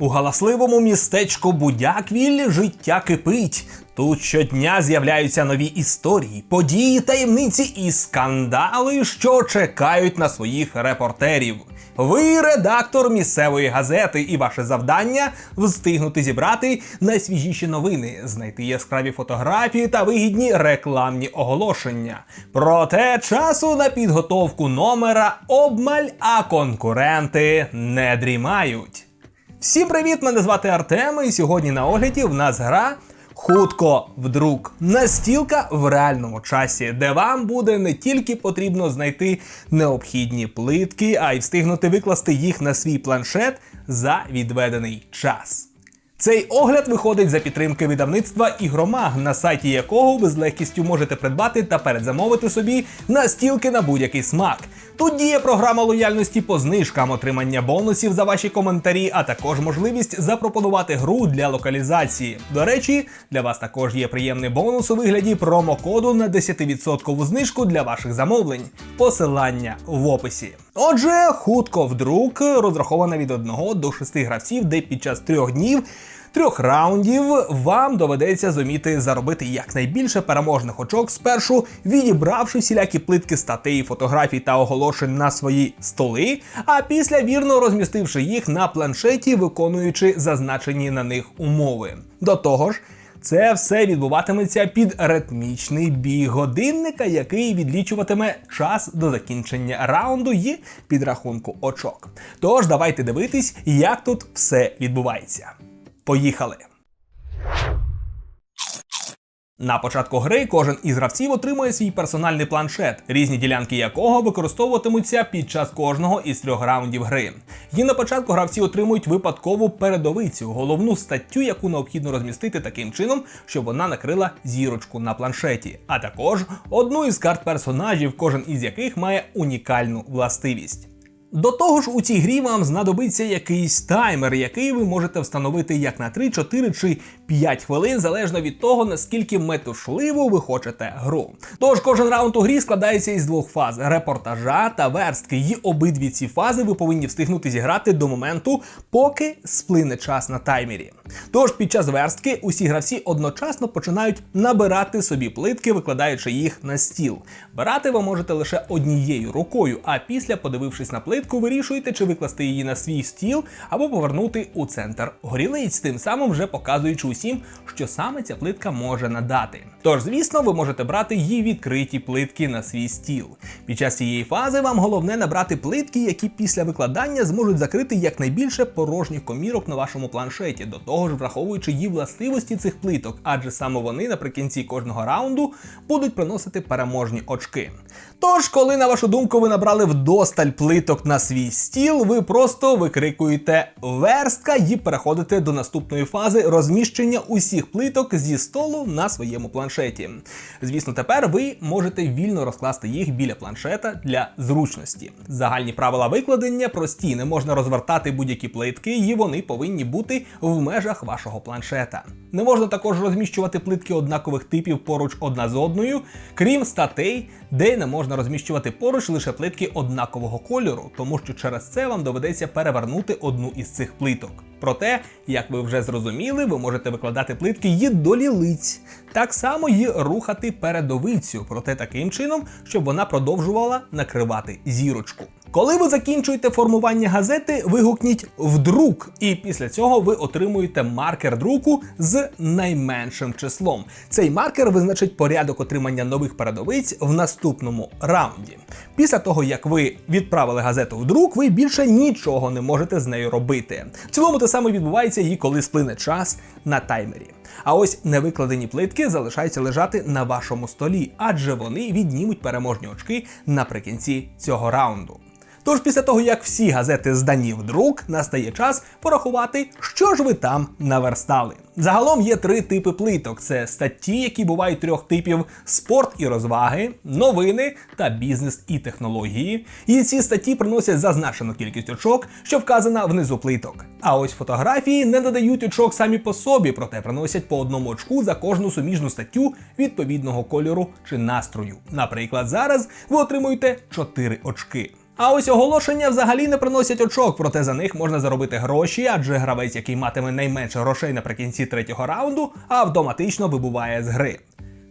У галасливому містечку Будяквіль життя кипить. Тут щодня з'являються нові історії, події, таємниці і скандали, що чекають на своїх репортерів. Ви редактор місцевої газети, і ваше завдання встигнути зібрати найсвіжіші новини, знайти яскраві фотографії та вигідні рекламні оголошення. Проте часу на підготовку номера обмаль, а конкуренти не дрімають. Всім привіт! Мене звати Артем, і сьогодні на огляді в нас гра Хутко вдруг. Настілка в реальному часі, де вам буде не тільки потрібно знайти необхідні плитки, а й встигнути викласти їх на свій планшет за відведений час. Цей огляд виходить за підтримки видавництва Ігромаг, на сайті якого ви з легкістю можете придбати та передзамовити собі настілки на будь-який смак. Тут діє програма лояльності по знижкам, отримання бонусів за ваші коментарі, а також можливість запропонувати гру для локалізації. До речі, для вас також є приємний бонус у вигляді промокоду на 10% знижку для ваших замовлень. Посилання в описі. Отже, хутко вдруг розрахована від 1 до 6 гравців, де під час трьох днів. Трьох раундів вам доведеться зуміти заробити якнайбільше переможних очок, спершу відібравши всілякі плитки статей, фотографій та оголошень на свої столи, а після вірно розмістивши їх на планшеті, виконуючи зазначені на них умови. До того ж. Це все відбуватиметься під ритмічний бій годинника, який відлічуватиме час до закінчення раунду і підрахунку очок. Тож давайте дивитись, як тут все відбувається. Поїхали! На початку гри кожен із гравців отримує свій персональний планшет, різні ділянки якого використовуватимуться під час кожного із трьох раундів гри. І на початку гравці отримують випадкову передовицю, головну статтю, яку необхідно розмістити таким чином, щоб вона накрила зірочку на планшеті, а також одну із карт персонажів, кожен із яких має унікальну властивість. До того ж, у цій грі вам знадобиться якийсь таймер, який ви можете встановити як на 3, 4 чи 5 хвилин, залежно від того, наскільки метушливо ви хочете гру. Тож кожен раунд у грі складається із двох фаз репортажа та верстки. І обидві ці фази ви повинні встигнути зіграти до моменту, поки сплине час на таймері. Тож під час верстки усі гравці одночасно починають набирати собі плитки, викладаючи їх на стіл. Бирати ви можете лише однією рукою, а після, подивившись на плитку, вирішуєте, чи викласти її на свій стіл або повернути у центр горілиць, тим самим вже показуючи усім, що саме ця плитка може надати. Тож, звісно, ви можете брати її відкриті плитки на свій стіл. Під час цієї фази вам головне набрати плитки, які після викладання зможуть закрити якнайбільше порожніх комірок на вашому планшеті, до того ж враховуючи її властивості цих плиток, адже саме вони наприкінці кожного раунду будуть приносити переможні очки. Тож, коли, на вашу думку, ви набрали вдосталь плиток на свій стіл, ви просто викрикуєте верстка і переходите до наступної фази розміщення усіх плиток зі столу на своєму планшеті. Звісно, тепер ви можете вільно розкласти їх біля планшета для зручності. Загальні правила викладення прості, не можна розвертати будь-які плитки, і вони повинні бути в межах вашого планшета. Не можна також розміщувати плитки однакових типів поруч одна з одною, крім статей, де не можна розміщувати поруч лише плитки однакового кольору, тому що через це вам доведеться перевернути одну із цих плиток. Проте, як ви вже зрозуміли, ви можете викладати плитки і до лілиць, так само і рухати передовицю, проте таким чином, щоб вона продовжувала накривати зірочку. Коли ви закінчуєте формування газети, вигукніть вдрук, і після цього ви отримуєте маркер друку з найменшим числом. Цей маркер визначить порядок отримання нових передовиць в наступному раунді. Після того, як ви відправили газету в друк, ви більше нічого не можете з нею робити. В цілому те саме відбувається і коли сплине час на таймері. А ось невикладені плитки залишаються лежати на вашому столі, адже вони віднімуть переможні очки наприкінці цього раунду. Тож після того, як всі газети здані в друк, настає час порахувати, що ж ви там наверстали. Загалом є три типи плиток: це статті, які бувають трьох типів: спорт і розваги, новини та бізнес і технології. І ці статті приносять зазначену кількість очок, що вказана внизу плиток. А ось фотографії не додають очок самі по собі, проте приносять по одному очку за кожну суміжну статтю відповідного кольору чи настрою. Наприклад, зараз ви отримуєте 4 очки. А ось оголошення взагалі не приносять очок, проте за них можна заробити гроші, адже гравець, який матиме найменше грошей наприкінці третього раунду, автоматично вибуває з гри.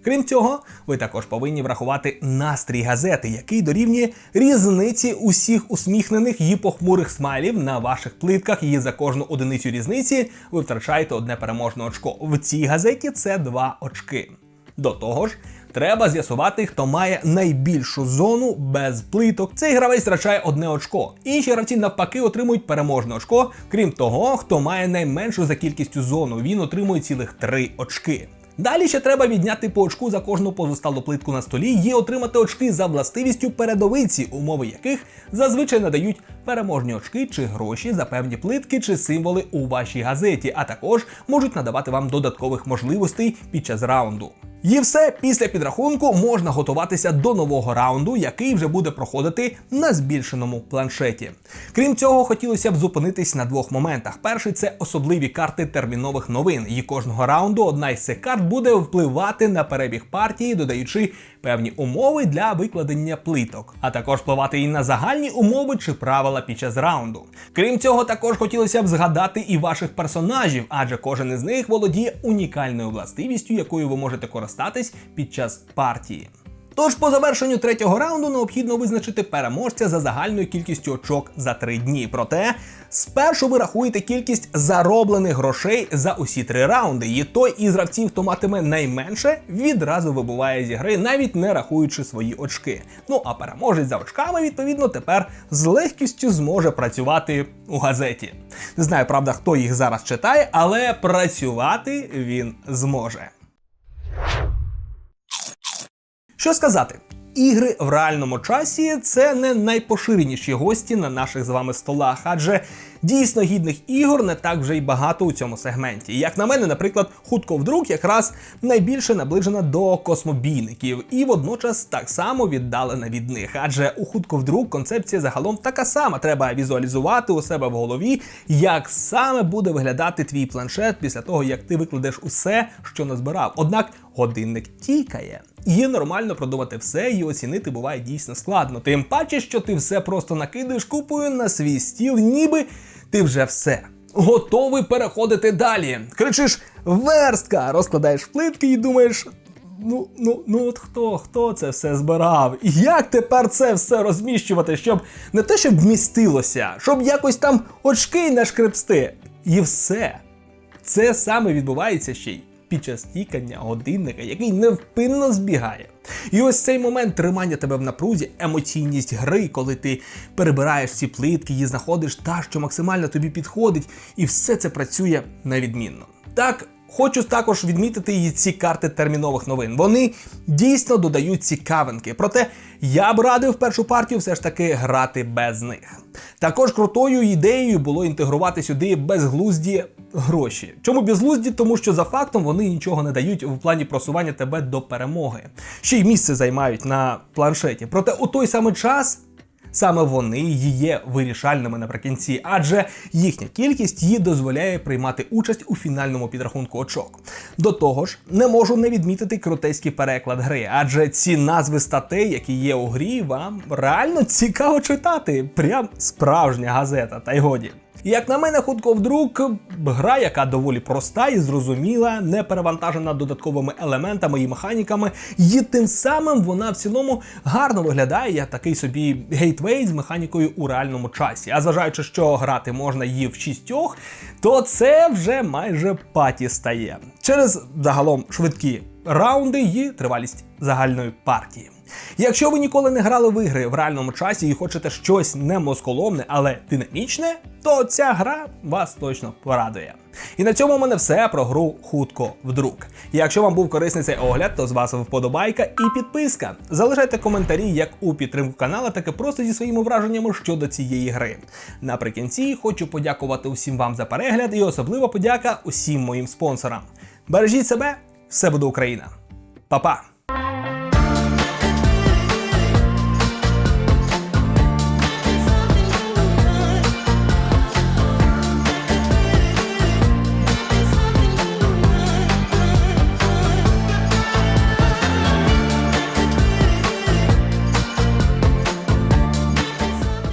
Крім цього, ви також повинні врахувати настрій газети, який дорівнює різниці усіх усміхнених і похмурих смайлів на ваших плитках. І за кожну одиницю різниці ви втрачаєте одне переможне очко. В цій газеті це два очки. До того ж, треба з'ясувати, хто має найбільшу зону без плиток. Цей гравець втрачає одне очко. Інші гравці навпаки отримують переможне очко. Крім того, хто має найменшу за кількістю зону, він отримує цілих три очки. Далі ще треба відняти по очку за кожну позосталу плитку на столі і отримати очки за властивістю передовиці, умови яких зазвичай надають переможні очки чи гроші за певні плитки чи символи у вашій газеті, а також можуть надавати вам додаткових можливостей під час раунду. І все після підрахунку можна готуватися до нового раунду, який вже буде проходити на збільшеному планшеті. Крім цього, хотілося б зупинитись на двох моментах. Перший це особливі карти термінових новин. І кожного раунду одна із цих карт буде впливати на перебіг партії, додаючи певні умови для викладення плиток, а також впливати і на загальні умови чи правила під час раунду. Крім цього, також хотілося б згадати і ваших персонажів, адже кожен із них володіє унікальною властивістю, якою ви можете користатись під час партії. Тож по завершенню третього раунду необхідно визначити переможця за загальною кількістю очок за три дні. Проте спершу ви рахуєте кількість зароблених грошей за усі три раунди. І той із гравців, хто матиме найменше, відразу вибуває зі гри, навіть не рахуючи свої очки. Ну а переможець за очками, відповідно, тепер з легкістю зможе працювати у газеті. Не знаю, правда, хто їх зараз читає, але працювати він зможе. Що сказати? Ігри в реальному часі це не найпоширеніші гості на наших з вами столах, адже дійсно гідних ігор не так вже й багато у цьому сегменті. Як на мене, наприклад, хутко вдруг якраз найбільше наближена до космобійників, і водночас так само віддалена від них. Адже у хутко вдруг концепція загалом така сама. Треба візуалізувати у себе в голові, як саме буде виглядати твій планшет після того, як ти викладеш усе, що назбирав. Однак годинник тікає. Є нормально продумати все і оцінити буває дійсно складно. Тим паче, що ти все просто накидаєш купою на свій стіл, ніби ти вже все. Готовий переходити далі. Кричиш верстка, розкладаєш плитки і думаєш. Ну, ну, ну от хто, хто це все збирав? І як тепер це все розміщувати, щоб не те, щоб вмістилося, щоб якось там очки нашкрепсти. І все. Це саме відбувається ще й під час тікання годинника, який невпинно збігає. І ось цей момент тримання тебе в напрузі, емоційність гри, коли ти перебираєш ці плитки і знаходиш та, що максимально тобі підходить, і все це працює невідмінно. Так. Хочу також відмітити і ці карти термінових новин. Вони дійсно додають цікавинки. Проте я б радив першу партію все ж таки грати без них. Також крутою ідеєю було інтегрувати сюди безглузді гроші. Чому безглузді? Тому що за фактом вони нічого не дають в плані просування тебе до перемоги. Ще й місце займають на планшеті. Проте у той самий час. Саме вони є вирішальними наприкінці, адже їхня кількість їй дозволяє приймати участь у фінальному підрахунку очок. До того ж, не можу не відмітити крутейський переклад гри, адже ці назви статей, які є у грі, вам реально цікаво читати. Прям справжня газета, та й годі. Як на мене, хутко вдруг гра, яка доволі проста і зрозуміла, не перевантажена додатковими елементами і механіками, і тим самим вона в цілому гарно виглядає як такий собі гейтвей з механікою у реальному часі. А зважаючи, що грати можна її в шістьох, то це вже майже паті стає через загалом швидкі раунди і тривалість загальної партії. Якщо ви ніколи не грали в ігри в реальному часі і хочете щось не москоломне, але динамічне, то ця гра вас точно порадує. І на цьому у мене все про гру хутко вдруг. Якщо вам був корисний цей огляд, то з вас вподобайка і підписка. Залишайте коментарі як у підтримку каналу, так і просто зі своїми враженнями щодо цієї гри. Наприкінці хочу подякувати усім вам за перегляд і особливо подяка усім моїм спонсорам. Бережіть себе, все буде Україна. Па-па!